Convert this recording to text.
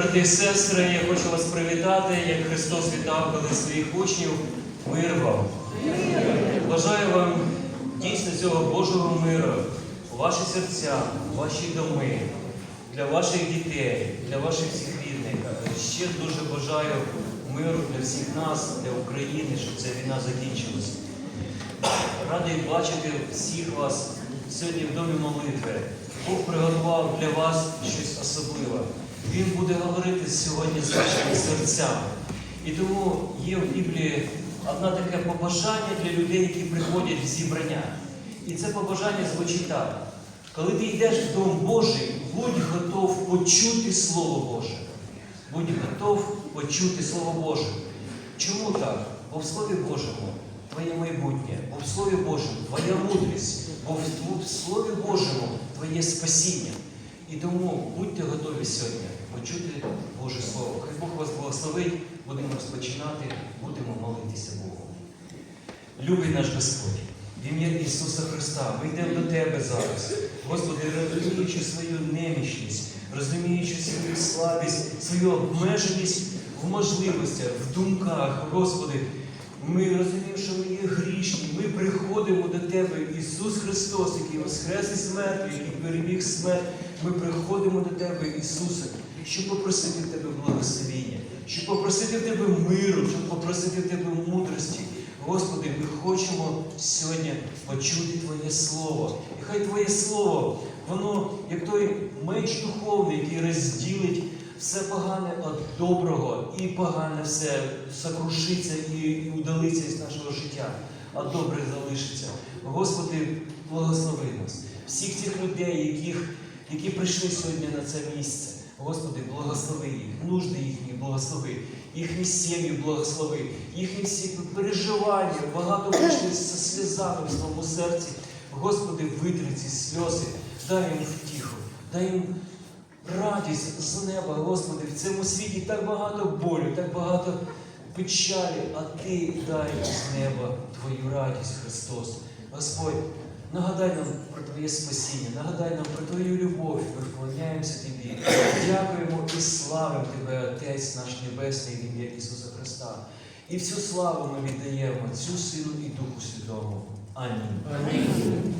брати і сестри, я хочу вас привітати, як Христос вітав коли своїх учнів. Мир вам. Бажаю вам дійсно цього Божого миру у ваші серця, у ваші доми, для ваших дітей, для ваших всіх рідних. Ще дуже бажаю миру для всіх нас, для України, щоб ця війна закінчилась. Радий бачити всіх вас сьогодні в домі молитви. Бог приготував для вас щось особливе. Він буде говорити сьогодні з вашими серцями. І тому є в Біблії одне таке побажання для людей, які приходять в зібрання. І це побажання звучить так. Коли ти йдеш в Дом Божий, будь готов почути Слово Боже. Будь готов почути Слово Боже. Чому так? Бо в Слові Божому твоє майбутнє, бо в Слові Божому твоя мудрість, бо в Слові Божому твоє спасіння. І тому будьте готові сьогодні почути Боже Слово. Хай Бог вас благословить, будемо розпочинати, будемо молитися Богу. Любий наш Господь, в ім'я Ісуса Христа, ми йдемо до Тебе зараз. Господи, розуміючи свою немічність, розуміючи свою слабість, свою обмеженість в можливостях, в думках, Господи, ми розуміємо, що ми є грішні. Ми приходимо до Тебе, Ісус Христос, який воскрес із мертвих, який переміг смерть. Ми приходимо до Тебе, Ісусе, щоб попросити в Тебе благословіння, щоб попросити в Тебе миру, щоб попросити в Тебе мудрості. Господи, ми хочемо сьогодні почути Твоє Слово. І хай Твоє Слово, воно, як той меч духовний, який розділить все погане від доброго, і погане все сокрушиться і, удалиться із нашого життя, а добре залишиться. Господи, благослови нас, всіх цих людей, яких, які прийшли сьогодні на це місце. Господи, благослови їх, нужди їхні благослови, їхні сім'ї благослови, їхні всі переживання, багато вийшли з сльозами в своєму серці. Господи, витри ці сльози, дай їм втіху, дай їм радість з неба, Господи, в цьому світі так багато болю, так багато печалі, а Ти дай з неба Твою радість, Христос. Господь, нагадай нам про Твоє спасіння, нагадай нам про Твою любов, ми вклоняємося Тобі. Дякуємо і славимо Тебе, Отець наш Небесний, в ім'я Ісуса Христа. І всю славу ми віддаємо, цю силу і Духу Святому. Амінь. Амінь.